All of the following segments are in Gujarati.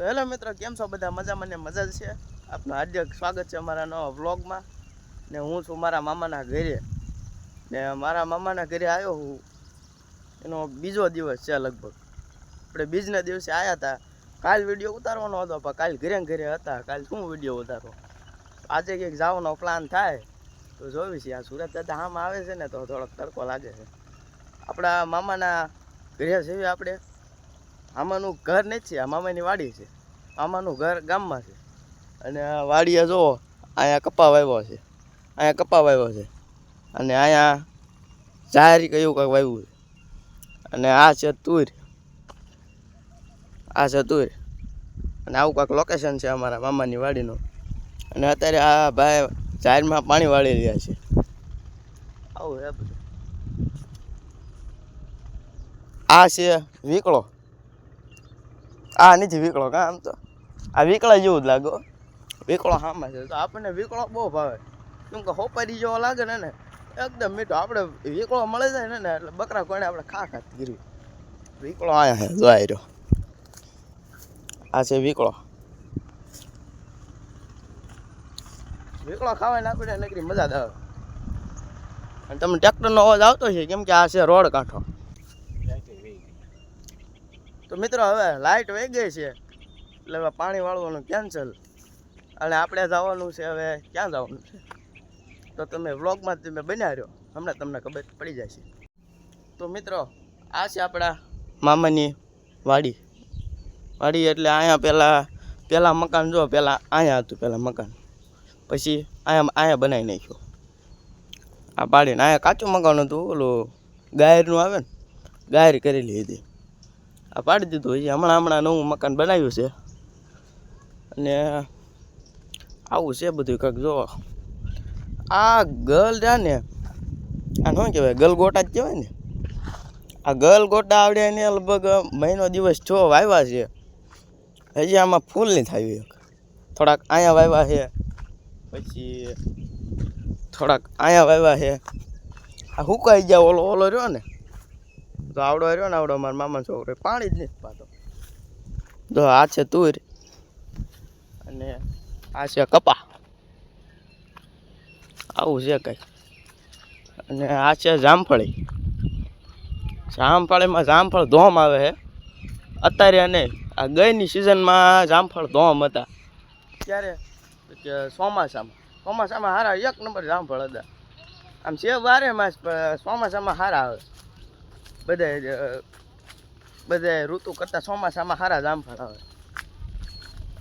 તો હેલો મિત્રો, કેમ છો બધા? મજામાં ને મજા જ છે? આપનું હાર્દિક સ્વાગત છે અમારા નવા વ્લોગમાં. ને હું છું મારા મામાના ઘરે. ને મારા મામાના ઘરે આવ્યો હું. એનો બીજો દિવસ છે લગભગ. આપણે બીજના દિવસે આવ્યા હતા કાલ વીડિયો ઉતારવાનો હતો, પણ કાલ ઘરે ઘરે હતા. કાલ શું વીડિયો ઉતારવો? આજે કંઈક જવાનો પ્લાન થાય. તો જોઈશ આ સુરત દાદા આમ આવે છે ને તો થોડોક તડકો લાગે છે. આપણા મામાના ઘરે છે આપણે. મામાનું ઘર નથી છે, આ મામાની વાડી છે. મામાનું ઘર ગામમાં છે. અને આ વાડીએ જુઓ, અહીંયા કપા વાવ્યો છે. અહીંયા કપા વાવ્યો છે. અને અહીંયા જાહેર કયું કંઈક વાવ્યું છે. અને આ છે તુર. આ છે તુર. અને આવું કાંઈક લોકેશન છે અમારા મામાની વાડીનું. અને અત્યારે આ ભાઈ જાહેરમાં પાણી વાળી રહ્યા છે. આવું હે બધું. આ છે વીકળો આ નથી વીકળો કા આમ તો. આ વીકળા જેવું જ લાગો વીકળો હામાં છે. તો આપણને વીકળો બહુ ભાવે. કેમ કે હોપારી જેવો લાગે ને ને એકદમ મીઠો. આપણે વીકળો મળે જાય ને એટલે બકરા કોઈને આપણે ખા ખાત ગીરવી. વીકળો આયા છે જો આ રહ્યો. આ છે વીકળો. વીકળો ખાવાને આપણે નકરી મજા જ આવે. અને તમને ટ્રેક્ટરનો અવાજ આવતો છે કેમ કે આ છે રોડ કાંઠો. તો મિત્રો હવે લાઇટ વહી ગઈ છે. એટલે હવે પાણી વાળવાનું કેન્સલ અને આપણે જવાનું છે હવે, ક્યાં જવાનું છે? તો તમે વ્લોગમાં તમે બન્યા રહ્યો. હમણાં તમને ખબર પડી જાય છે. તો મિત્રો, આ છે આપણા મામાની વાડી. વાડી એટલે અહીંયા પહેલાં પહેલાં મકાન જો પહેલાં અહીંયા હતું પહેલાં મકાન. પછી અહીંયા અહીંયા બનાવી નાખ્યું. આ પાડીને અહીંયા કાચું મકાન હતું, ઓલું ગાયરનું આવે ને, ગાયર કરેલી હતી. આ પાડી દીધું હજી. હમણાં હમણાં નવું મકાન બનાવ્યું છે. અને આવું છે બધું કંઈક જો. આ ગલ છે ને આ શું કહેવાય ગલગોટા જ કહેવાય ને? આ ગલગોટા આવડે એને લગભગ મહિનો દિવસ છો વાવ્યા છે. હજી આમાં ફૂલ નહીં થયું એક. થોડાક અહીંયા વાવ્યા છે. પછી થોડાક અહીંયા વાવ્યા છે. આ હુકાઈ ગયા ઓલો ઓલો રહ્યો ને તો આવડો રહ્યો ને આવડો મારા મામા છોકરો. પાણી જ નથી પાતો. તો આ છે તુર. અને આ છે કપા. આવું છે કંઈ. અને આ છે જામફળી. જામફળીમાં જામફળ ધોમ આવે છે અત્યારે અને આ ગઈની સિઝનમાં જામફળ ધોમ હતા. ત્યારે ચોમાસામાં. ચોમાસામાં સારા એક નંબર જામફળ હતા. આમ છે બારે માસ ચોમાસામાં સારા આવે. બધે બધે ઋતુ કરતાં ચોમાસામાં સારા જામફળ આવે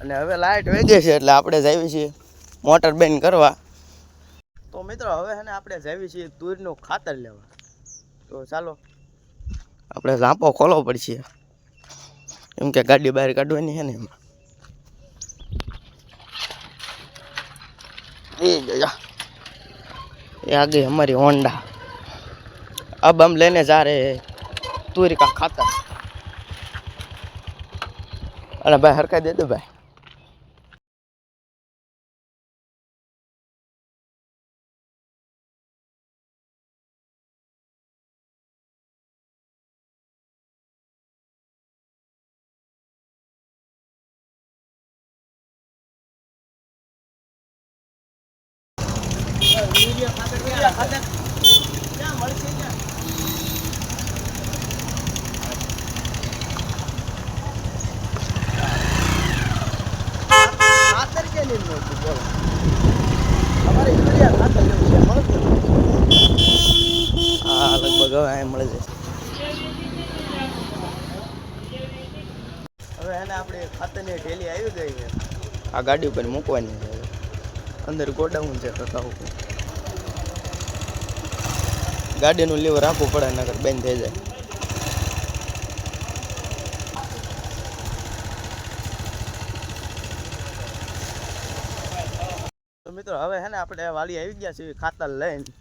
અને હવે લાઇટ વેગે છે એટલે આપણે જઈએ છીએ મોટર બેન કરવા. તો મિત્રો, હવે છે ને આપણે જઈએ છીએ તુરનું ખાતર લેવા. તો ચાલો, આપણે ઝાંપો ખોલવો પડશે. એમ કે ગાડી બહાર કાઢવાની છે ને એમાં. એ આગળ અમારી હોન્ડા. અબ હમ લઈને જા રહે તુરિકા ખાતા. અને ભાઈ હરકાઈ દે દે ભાઈ. ખાતર ખાતર ક્યાં મળશે ક્યાં હા લગભગ હવે અહીં મળે હવે એને આપણે ખાતરની ઢેલી આવી ગઈ છે આ ગાડી ઉપર મૂકવાની છે અંદર ગોડાઉન છે ગાડીનું લીવર રાખવું પડે નગર બંધ થઈ જાય. તો મિત્રો, હવે હે ને આપણે વાળી આવી ગયા છીએ ખાતર લઈને.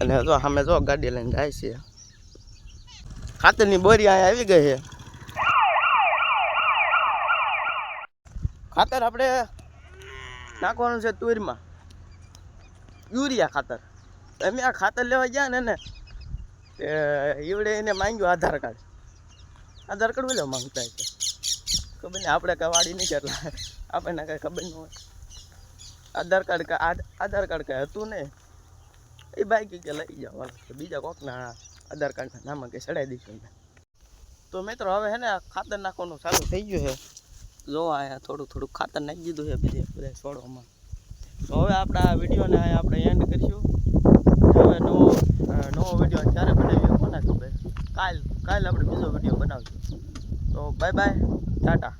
અને જો સામે જો ગાડી લઈને જાય છે. ખાતરની બોરી અહીંયા આવી ગઈ છે. ખાતર આપણે નાખવાનું છે તુરમાં. યુરિયા ખાતર. અમે આ ખાતર લેવા ગયા ને ને ઈવડે એને માંગ્યું આધાર કાર્ડ. આધાર કાર્ડ બોલો માંગતા છે ખબર નહીં, આપણે કાંઈ વાળી નહીં કેટલા આપણને કાંઈ ખબર ન હોય. આધાર કાર્ડ કા આધાર કાર્ડ કાંઈ હતું ને, એ બાઈક કે લઈ હાલો. બીજા કોકના આધાર કાર્ડના નામ કે ચડાવી દઈશું તો મિત્રો, હવે હે ને ખાતર નાખવાનું ચાલુ થઈ ગયું છે. જો આયા થોડું થોડું ખાતર નાખી દીધું છે બીજે બધા છોડવામાં. તો હવે આપણે આ વિડીયોને આપણે એન્ડ કરીશું. હવે નવો નવો વીડિયો ક્યારે બનાવીએ કોને ખબર? કાલ કાલ આપણે બીજો વીડિયો બનાવીશું. તો બાય બાય ટાટા.